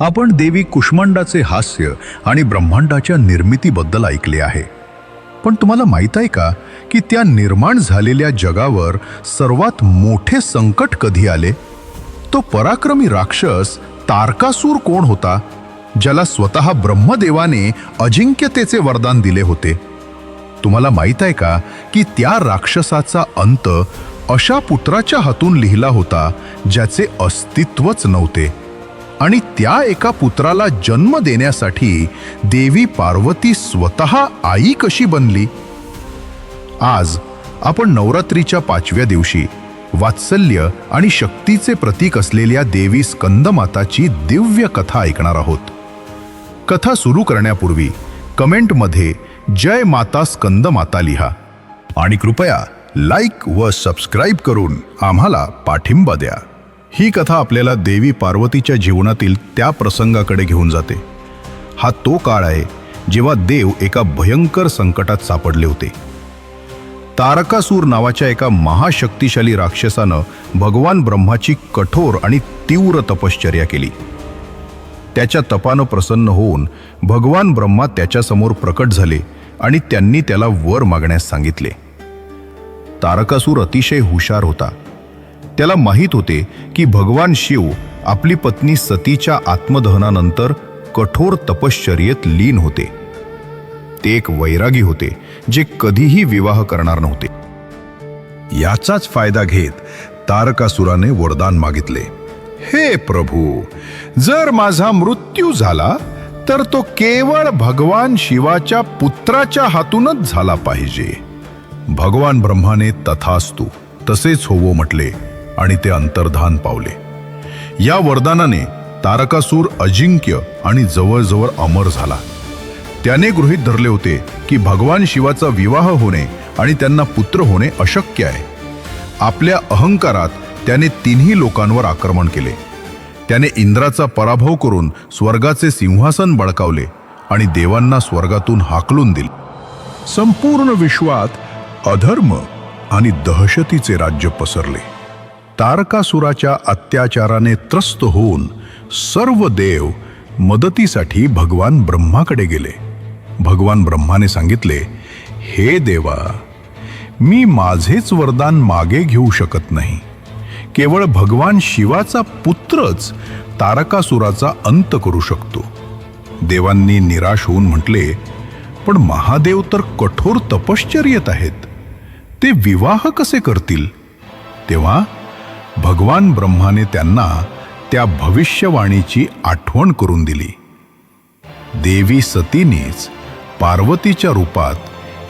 आपण देवी कुष्मांडाचे हास्य आणि ब्रह्मांडाच्या निर्मितीबद्दल ऐकले आहे. पण तुम्हाला माहीत आहे का की त्या निर्माण झालेल्या जगावर सर्वात मोठे संकट कधी आले? तो पराक्रमी राक्षस तारकासूर कोण होता ज्याला स्वतः ब्रह्मदेवाने अजिंक्यतेचे वरदान दिले होते? तुम्हाला माहीत आहे का की त्या राक्षसाचा अंत अशा पुत्राच्या हातून लिहिला होता ज्याचे अस्तित्वच नव्हते? आणि त्या एका पुत्राला जन्म देण्यासाठी देवी पार्वती स्वतः आई कशी बनली? आज आपण नवरात्रीच्या पाचव्या दिवशी वात्सल्य आणि शक्तीचे प्रतीक असलेल्या देवी स्कंदमाताची दिव्य कथा ऐकणार आहोत. कथा सुरू करण्यापूर्वी कमेंटमध्ये जय माता स्कंदमाता लिहा आणि कृपया लाईक व सबस्क्राईब करून आम्हाला पाठिंबा द्या. ही कथा आपल्याला देवी पार्वतीच्या जीवनातील त्या प्रसंगाकडे घेऊन जाते. हा तो काळ आहे जेव्हा देव एका भयंकर संकटात सापडले होते. तारकासूर नावाच्या एका महाशक्तिशाली राक्षसानं भगवान ब्रह्माची कठोर आणि तीव्र तपश्चर्या केली. त्याच्या तपानं प्रसन्न होऊन भगवान ब्रह्मा त्याच्यासमोर प्रकट झाले आणि त्यांनी त्याला वर मागण्यास सांगितले. तारकासूर अतिशय हुशार होता. त्याला माहीत होते की भगवान शिव आपली पत्नी सतीच्या आत्मदहनानंतर कठोर तपश्चर्येत लीन होते. ते एक वैरागी होते जे कधीही विवाह करणार नव्हते. याचाच फायदा घेत तारकासुराने वरदान मागितले. हे प्रभू जर माझा मृत्यू झाला तर तो केवळ भगवान शिवाच्या पुत्राच्या हातूनच झाला पाहिजे. भगवान ब्रह्माने तथास्तू तसेच होवो म्हटले. आणि ते अंतर्धान पावले. या वरदानाने तारकासूर अजिंक्य आणि जवळजवळ अमर झाला. त्याने गृहीत धरले होते की भगवान शिवाचा विवाह होणे आणि त्यांना पुत्र होणे अशक्य आहे. आपल्या अहंकारात त्याने तिन्ही लोकांवर आक्रमण केले. त्याने इंद्राचा पराभव करून स्वर्गाचे सिंहासन बळकावले आणि देवांना स्वर्गातून हाकलून दिले. संपूर्ण विश्वात अधर्म आणि दहशतीचे राज्य पसरले. तारकासुराच्या अत्याचाराने त्रस्त होऊन सर्व देव मदतीसाठी भगवान ब्रह्माकडे गेले. भगवान ब्रह्माने सांगितले हे देवा मी माझेच वरदान मागे घेऊ शकत नाही. केवळ भगवान शिवाचा पुत्रच तारकासुराचा अंत करू शकतो. देवांनी निराश होऊन म्हटले पण महादेव तर कठोर तपश्चर्येत आहेत. ते विवाह कसे करतील? तेव्हा भगवान ब्रह्माने त्यांना त्या भविष्यवाणीची आठवण करून दिली. देवी सतीनेच पार्वतीच्या रूपात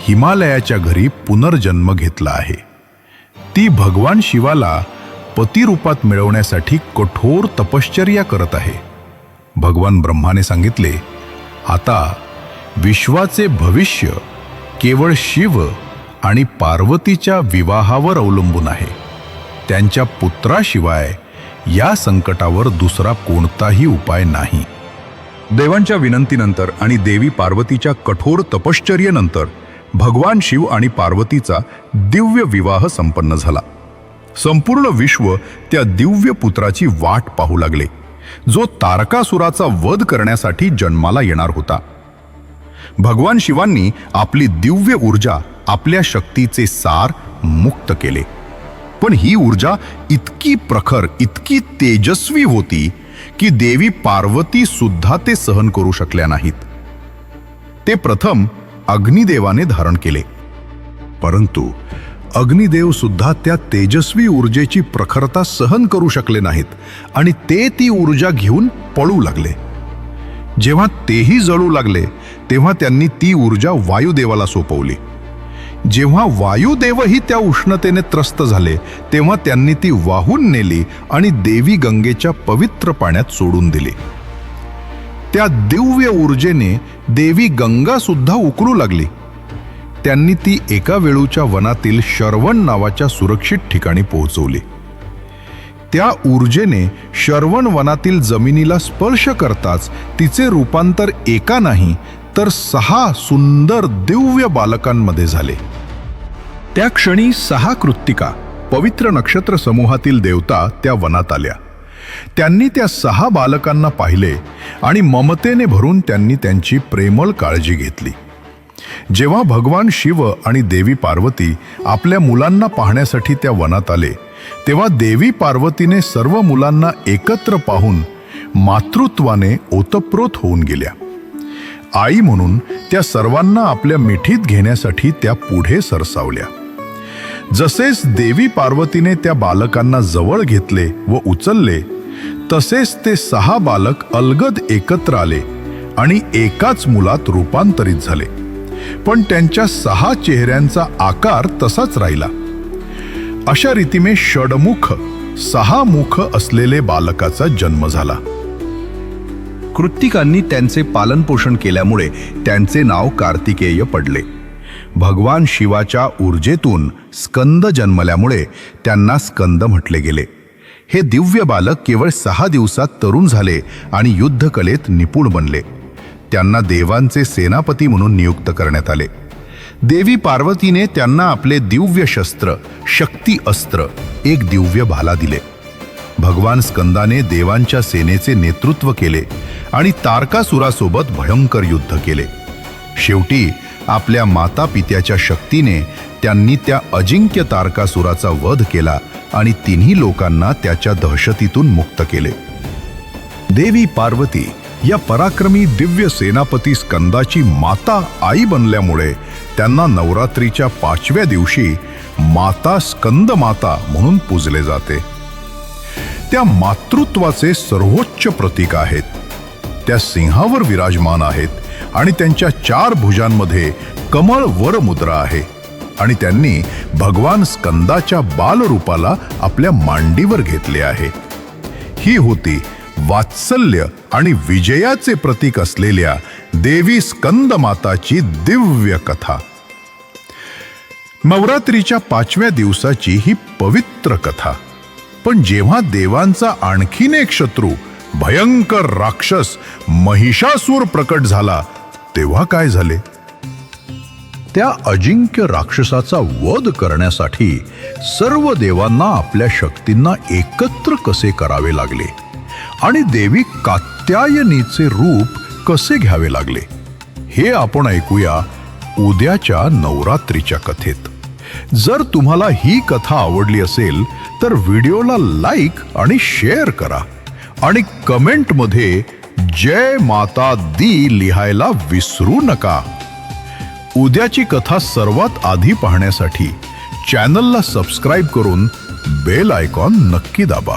हिमालयाच्या घरी पुनर्जन्म घेतला आहे. ती भगवान शिवाला पतिरूपात मिळवण्यासाठी कठोर तपश्चर्या करत आहे. भगवान ब्रह्माने सांगितले आता विश्वाचे भविष्य केवळ शिव आणि पार्वतीच्या विवाहावर अवलंबून आहे. त्यांच्या पुत्राशिवाय या संकटावर दुसरा कोणताही उपाय नाही. देवांच्या विनंतीनंतर आणि देवी पार्वतीच्या कठोर तपश्चर्येनंतर भगवान शिव आणि पार्वतीचा दिव्य विवाह संपन्न झाला. संपूर्ण विश्व त्या दिव्य पुत्राची वाट पाहू लागले जो तारकासुराचा वध करण्यासाठी जन्माला येणार होता. भगवान शिवांनी आपली दिव्य ऊर्जा आपल्या शक्तीचे सार मुक्त केले. पण ही ऊर्जा इतकी प्रखर इतकी तेजस्वी होती की देवी पार्वती सुद्धा ते सहन करू शकल्या नाहीत. ते प्रथम अग्निदेवाने धारण केले. परंतु अग्निदेव सुद्धा त्या तेजस्वी ऊर्जेची प्रखरता सहन करू शकले नाहीत आणि ते ती ऊर्जा घेऊन पळू लागले. जेव्हा तेही जळू लागले तेव्हा त्यांनी ती ऊर्जा वायुदेवाला सोपवली. जेव्हा वायुदेवही त्या उष्णतेने त्रस्त झाले तेव्हा त्यांनी ती वाहून नेली आणि देवी गंगेच्या पवित्र पाण्यात सोडून दिली. त्या दिव्य ऊर्जेने देवी गंगा सुद्धा उकळू लागली. त्यांनी ती एका वेळूच्या वनातील शरवण नावाच्या सुरक्षित ठिकाणी पोहोचवली. त्या ऊर्जेने शरवण वनातील जमिनीला स्पर्श करताच तिचे रूपांतर एका नाही तर सहा सुंदर दिव्य बालकांमध्ये झाले. त्या क्षणी सहा कृत्तिका पवित्र नक्षत्र समूहातील देवता त्या वनात आल्या. त्यांनी त्या सहा बालकांना पाहिले आणि ममतेने भरून त्यांनी त्यांची प्रेमळ काळजी घेतली. जेव्हा भगवान शिव आणि देवी पार्वती आपल्या मुलांना पाहण्यासाठी त्या वनात आले तेव्हा देवी पार्वतीने सर्व मुलांना एकत्र पाहून मातृत्वाने ओतप्रोत होऊन गेल्या. आई म्हणून त्या सर्वांना आपल्या मिठीत घेण्यासाठी त्या पुढे सरसावल्या. जसेच देवी पार्वतीने त्या बालकांना जवळ घेतले व उचलले तसेच ते सहा बालक अलगद एकत्र आले आणि एकाच मुलात रूपांतरित झाले. पण त्यांच्या सहा चेहऱ्यांचा आकार तसाच राहिला. अशा रीतीने षडमुख सहा मुख असलेले बालकाचा जन्म झाला. कृत्तिकांनी त्यांचे पालनपोषण केल्यामुळे त्यांचे नाव कार्तिकेय पडले. भगवान शिवाच्या ऊर्जेतून स्कंद जन्मल्यामुळे त्यांना स्कंद म्हटले गेले. हे दिव्य बालक केवळ सहा दिवसात तरुण झाले आणि युद्धकलेत निपुण बनले. त्यांना देवांचे सेनापती म्हणून नियुक्त करण्यात आले. देवी पार्वतीने त्यांना आपले दिव्य शस्त्र शक्ती अस्त्र एक दिव्य भाला दिले. भगवान स्कंदाने देवांच्या सेनेचे नेतृत्व केले आणि तारकासुरासोबत भयंकर युद्ध केले. शेवटी आपल्या माता पित्याच्या शक्तीने त्यांनी त्या अजिंक्य तारकासुराचा वध केला आणि तिन्ही लोकांना त्याच्या दहशतीतून मुक्त केले. देवी पार्वती या पराक्रमी दिव्य सेनापती स्कंदाची माता आई बनल्यामुळे त्यांना नवरात्रीच्या पाचव्या दिवशी माता स्कंद माता म्हणून पूजले जाते. त्या मातृत्वाचे सर्वोच्च प्रतीक आहेत. त्या सिंहावर विराजमान आहेत. आणि त्यांच्या चार भुजांमध्ये कमळ वर मुद्रा आहे. आणि त्यांनी भगवान स्कंदाच्या बालरूपाला आपल्या मांडीवर घेतले आहे. ही होती वात्सल्य आणि विजयाचे प्रतीक असलेल्या देवी स्कंद माताची दिव्य कथा. नवरात्रीच्या पाचव्या दिवसाची ही पवित्र कथा. पण जेव्हा देवांचा आणखीन एक शत्रू भयंकर राक्षस महिषासूर प्रकट झाला तेव्हा काय झाले? त्या अजिंक्य राक्षसाचा वध करण्यासाठी सर्व देवांना आपल्या शक्तींना एकत्र कसे करावे लागले? आणि देवी कात्यायनीचे रूप कसे घ्यावे लागले? हे आपण ऐकूया उद्याच्या नवरात्रीच्या कथेत. जर तुम्हाला ही कथा आवडली असेल तर व्हिडिओला लाईक आणि शेअर करा. आणि कमेंटमध्ये जय माता दी लिहायला विसरू नका. उद्याची कथा सर्वात आधी पाहण्यासाठी चॅनलला सबस्क्राईब करून बेल आयकॉन नक्की दाबा.